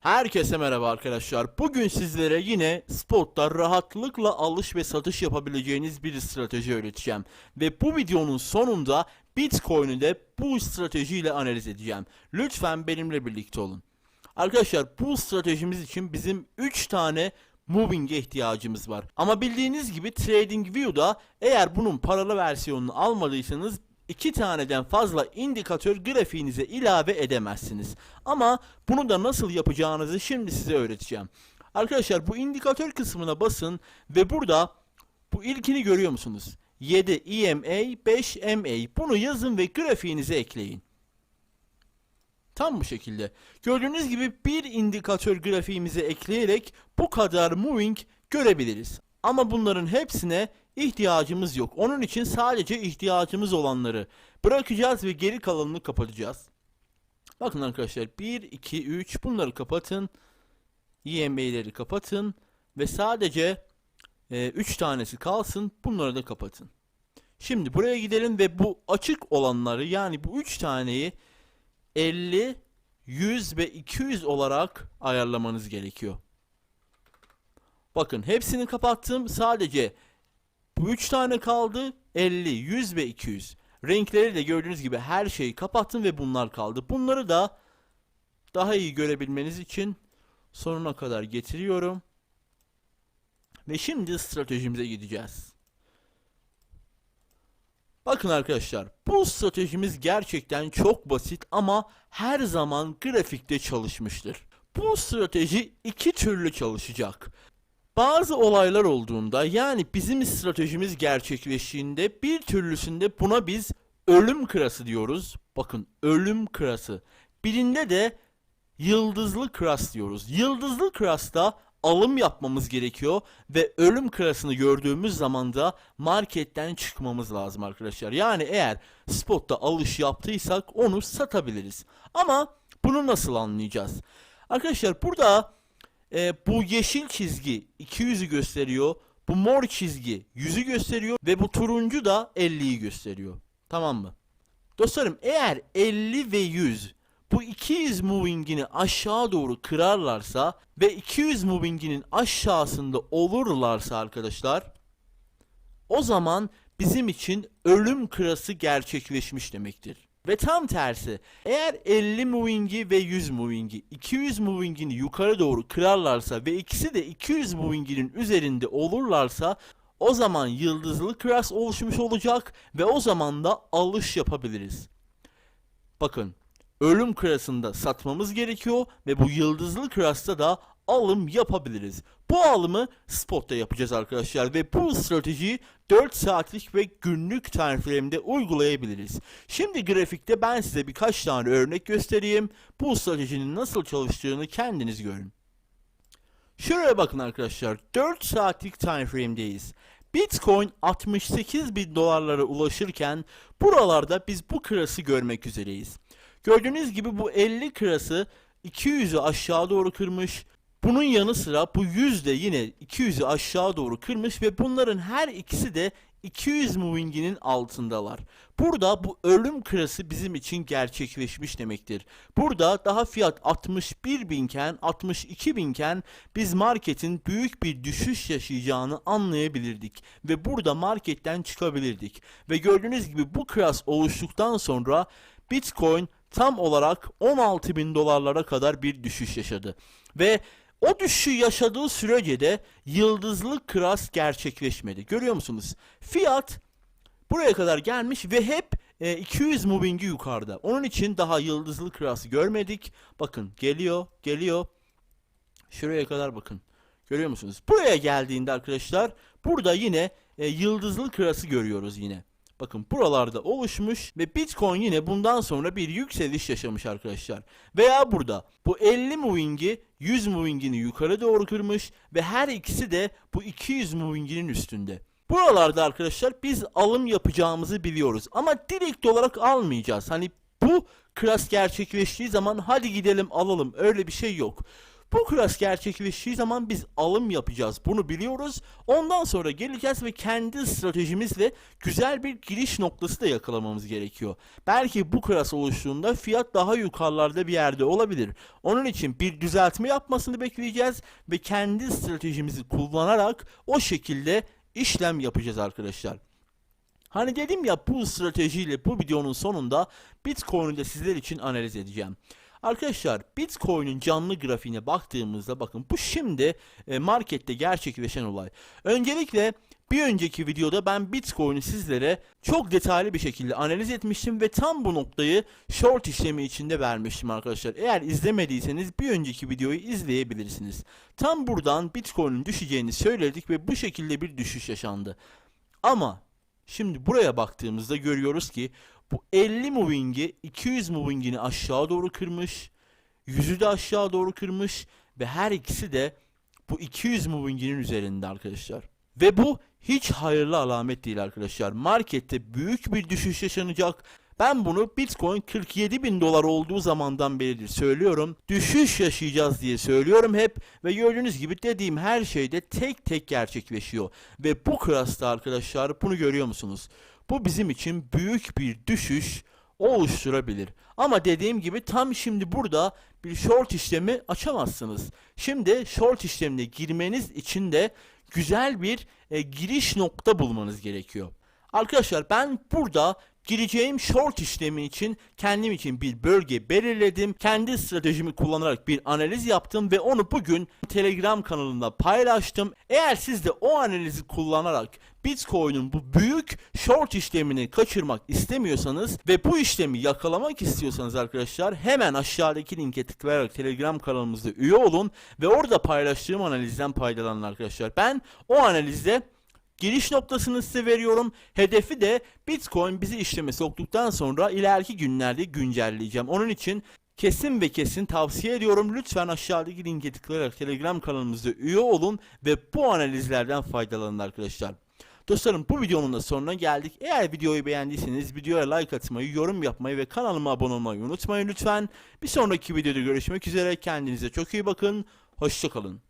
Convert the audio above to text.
Herkese merhaba arkadaşlar. Bugün sizlere yine spotta rahatlıkla alış ve satış yapabileceğiniz bir strateji öğreteceğim. Ve bu videonun sonunda Bitcoin'i de bu stratejiyle analiz edeceğim. Lütfen benimle birlikte olun. Arkadaşlar bu stratejimiz için bizim 3 tane moving'e ihtiyacımız var. Ama bildiğiniz gibi TradingView'da eğer bunun paralı versiyonunu almadıysanız iki taneden fazla indikatör grafiğinize ilave edemezsiniz. Ama bunu da nasıl yapacağınızı şimdi size öğreteceğim. Arkadaşlar bu indikatör kısmına basın ve burada bu ilkini görüyor musunuz? 7 EMA, 5 MA. Bunu yazın ve grafiğinize ekleyin. Tam bu şekilde. Gördüğünüz gibi bir indikatör grafiğimize ekleyerek bu kadar moving görebiliriz. Ama bunların hepsine ihtiyacımız yok. Onun için sadece ihtiyacımız olanları bırakacağız ve geri kalanını kapatacağız. Bakın arkadaşlar 1, 2, 3 bunları kapatın. EMA'leri kapatın ve sadece 3 tanesi kalsın. Bunları da kapatın. Şimdi buraya gidelim ve bu açık olanları yani bu 3 taneyi 50, 100 ve 200 olarak ayarlamanız gerekiyor. Bakın hepsini kapattım. Sadece bu 3 tane kaldı. 50, 100 ve 200. Renkleri de gördüğünüz gibi her şeyi kapattım ve bunlar kaldı. Bunları da daha iyi görebilmeniz için sonuna kadar getiriyorum. Ve şimdi stratejimize gideceğiz. Bakın arkadaşlar bu stratejimiz gerçekten çok basit ama her zaman grafikte çalışmıştır. Bu strateji iki türlü çalışacak. Bazı olaylar olduğunda yani bizim stratejimiz gerçekleştiğinde bir türlüsünde buna biz ölüm kırası diyoruz. Bakın ölüm kırası. Birinde de yıldızlı kras diyoruz. Yıldızlı krasta alım yapmamız gerekiyor ve ölüm kırasını gördüğümüz zaman da marketten çıkmamız lazım arkadaşlar. Yani eğer spotta alış yaptıysak onu satabiliriz. Ama bunu nasıl anlayacağız? Arkadaşlar burada e, bu yeşil çizgi 200'ü gösteriyor. Bu mor çizgi 100'ü gösteriyor ve bu turuncu da 50'yi gösteriyor. Tamam mı? Dostlarım eğer 50 ve 100 bu 200 moving'ini aşağı doğru kırarlarsa ve 200 moving'inin aşağısında olurlarsa arkadaşlar o zaman bizim için ölüm kırası gerçekleşmiş demektir. Ve tam tersi eğer 50 moving'i ve 100 moving'i 200 moving'ini yukarı doğru kırarlarsa ve ikisi de 200 moving'inin üzerinde olurlarsa o zaman yıldızlı kras oluşmuş olacak ve o zaman da alış yapabiliriz. Bakın ölüm kırasında satmamız gerekiyor ve bu yıldızlı kırasta da alım yapabiliriz. Bu alımı spotta yapacağız arkadaşlar ve bu stratejiyi 4 saatlik ve günlük timeframe'de uygulayabiliriz. Şimdi grafikte ben size birkaç tane örnek göstereyim. Bu stratejinin nasıl çalıştığını kendiniz görün. Şuraya bakın arkadaşlar 4 saatlik timeframe'deyiz. Bitcoin 68 bin dolarlara ulaşırken buralarda biz bu kırası görmek üzereyiz. Gördüğünüz gibi bu 50 kırası 200'ü aşağı doğru kırmış. Bunun yanı sıra bu 100 de yine 200'ü aşağı doğru kırmış ve bunların her ikisi de 200 moving'inin altındalar. Burada bu ölüm kırası bizim için gerçekleşmiş demektir. Burada daha fiyat 61 binken 62 binken biz marketin büyük bir düşüş yaşayacağını anlayabilirdik. Ve burada marketten çıkabilirdik. Ve gördüğünüz gibi bu kras oluştuktan sonra Bitcoin tam olarak 16 bin dolarlara kadar bir düşüş yaşadı. Ve o düşüşü yaşadığı sürece de yıldızlı kras gerçekleşmedi. Görüyor musunuz? Fiyat buraya kadar gelmiş ve hep e, 200 moving'i yukarıda. Onun için daha yıldızlı kras görmedik. Bakın geliyor, geliyor. Şuraya kadar bakın. Görüyor musunuz? Buraya geldiğinde arkadaşlar burada yine e, yıldızlı kırası görüyoruz yine. Bakın buralarda oluşmuş ve Bitcoin yine bundan sonra bir yükseliş yaşamış arkadaşlar. Veya burada bu 50 moving'i 100 moving'ini yukarı doğru kırmış ve her ikisi de bu 200 moving'inin üstünde. Buralarda arkadaşlar biz alım yapacağımızı biliyoruz ama direkt olarak almayacağız. Hani bu klas gerçekleştiği zaman hadi gidelim alalım öyle bir şey yok. Bu klas gerçekleştiği zaman biz alım yapacağız. Bunu biliyoruz. Ondan sonra geleceğiz ve kendi stratejimizle güzel bir giriş noktası da yakalamamız gerekiyor. Belki bu klas oluştuğunda fiyat daha yukarılarda bir yerde olabilir. Onun için bir düzeltme yapmasını bekleyeceğiz ve kendi stratejimizi kullanarak o şekilde işlem yapacağız arkadaşlar. Hani dedim ya bu stratejiyle bu videonun sonunda Bitcoin'i de sizler için analiz edeceğim. Arkadaşlar Bitcoin'in canlı grafiğine baktığımızda bakın bu şimdi e, markette gerçekleşen olay. Öncelikle bir önceki videoda ben Bitcoin'i sizlere çok detaylı bir şekilde analiz etmiştim ve tam bu noktayı short işlemi içinde vermiştim arkadaşlar. Eğer izlemediyseniz bir önceki videoyu izleyebilirsiniz. Tam buradan Bitcoin'in düşeceğini söyledik ve bu şekilde bir düşüş yaşandı. Ama Şimdi buraya baktığımızda görüyoruz ki bu 50 moving'i 200 moving'ini aşağı doğru kırmış. Yüzü de aşağı doğru kırmış ve her ikisi de bu 200 moving'inin üzerinde arkadaşlar. Ve bu hiç hayırlı alamet değil arkadaşlar. Markette büyük bir düşüş yaşanacak. Ben bunu Bitcoin 47 bin dolar olduğu zamandan beridir söylüyorum. Düşüş yaşayacağız diye söylüyorum hep. Ve gördüğünüz gibi dediğim her şeyde tek tek gerçekleşiyor. Ve bu klasta arkadaşlar bunu görüyor musunuz? Bu bizim için büyük bir düşüş oluşturabilir. Ama dediğim gibi tam şimdi burada bir short işlemi açamazsınız. Şimdi short işlemine girmeniz için de güzel bir e, giriş nokta bulmanız gerekiyor. Arkadaşlar ben burada gireceğim short işlemi için kendim için bir bölge belirledim. Kendi stratejimi kullanarak bir analiz yaptım ve onu bugün Telegram kanalında paylaştım. Eğer siz de o analizi kullanarak Bitcoin'in bu büyük short işlemini kaçırmak istemiyorsanız ve bu işlemi yakalamak istiyorsanız arkadaşlar hemen aşağıdaki linke tıklayarak Telegram kanalımızda üye olun ve orada paylaştığım analizden faydalanın arkadaşlar. Ben o analizde Giriş noktasını size veriyorum. Hedefi de Bitcoin bizi işleme soktuktan sonra ileriki günlerde güncelleyeceğim. Onun için kesin ve kesin tavsiye ediyorum. Lütfen aşağıdaki linke tıklayarak Telegram kanalımızda üye olun ve bu analizlerden faydalanın arkadaşlar. Dostlarım bu videonun da sonuna geldik. Eğer videoyu beğendiyseniz videoya like atmayı, yorum yapmayı ve kanalıma abone olmayı unutmayın lütfen. Bir sonraki videoda görüşmek üzere. Kendinize çok iyi bakın. Hoşçakalın.